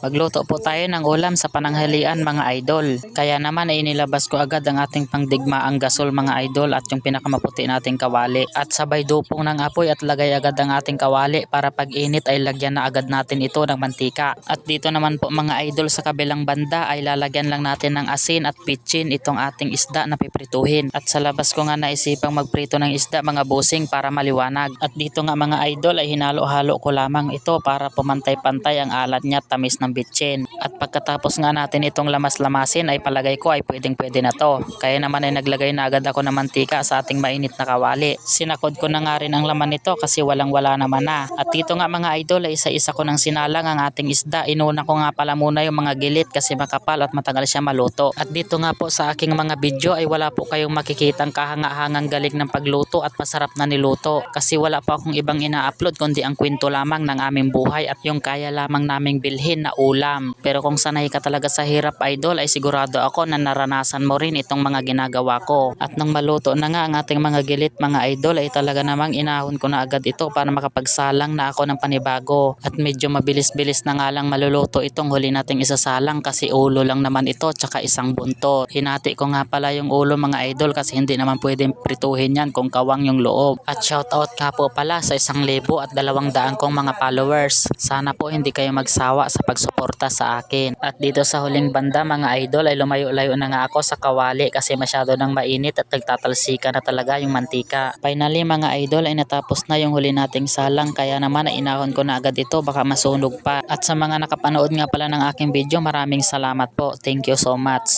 Magluto po tayo ng ulam sa pananghalian mga idol. Kaya naman ay inilabas ko agad ang ating pangdigmaang gasol mga idol at yung pinakamaputi nating kawali. At sabay dupong ng apoy at lagay agad ang ating kawali para pag init ay lagyan na agad natin ito ng mantika. At dito naman po mga idol sa kabilang banda ay lalagyan lang natin ng asin at pitchin itong ating isda na piprituhin. At sa labas ko nga naisipang magprito ng isda mga busing para maliwanag. At dito nga mga idol ay hinalo-halo ko lamang ito para pumantay-pantay ang alat niya at tamis ng bitchin. At pagkatapos nga natin itong lamas-lamasin ay palagay ko ay pwedeng pwede na to. Kaya naman ay naglagay na agad ako ng mantika sa ating mainit na kawali. Sinakod ko na nga rin ang laman nito kasi walang wala naman na. At dito nga mga idol ay isa-isa ko ng sinalang ang ating isda. Inuna ko nga pala muna yung mga gilit kasi makapal at matagal siya maluto. At dito nga po sa aking mga video ay wala po kayong makikitang kahanga-hangang galing ng pagluto at masarap na niluto. Kasi wala pa akong ibang ina-upload kundi ang kwento lamang ng aming buhay at yung kaya lamang naming bilhin na ulam. Pero kung sanay ka talaga sa hirap idol ay sigurado ako na naranasan mo rin itong mga ginagawa ko. At nang maluto na nga ang ating mga gilit mga idol ay talaga namang inahon ko na agad ito para makapagsalang na ako ng panibago. At medyo mabilis-bilis na nga lang maluluto itong huli nating isasalang kasi ulo lang naman ito tsaka isang buntot. Hinati ko nga pala yung ulo mga idol kasi hindi naman pwedeng prituhin yan kung kawang yung loob. At shoutout nga po pala sa isang libo at dalawang daan kong mga followers. Sana po hindi kayo magsawa sa pagsuporta akin. At dito sa huling banda mga idol ay lumayo-layo na nga ako sa kawali kasi masyado nang mainit at nagtatalsika na talaga yung mantika. Finally mga idol ay natapos na yung huli nating salang kaya naman ay inahon ko na agad ito baka masunog pa. At sa mga nakapanood nga pala ng aking video maraming salamat po. Thank you so much.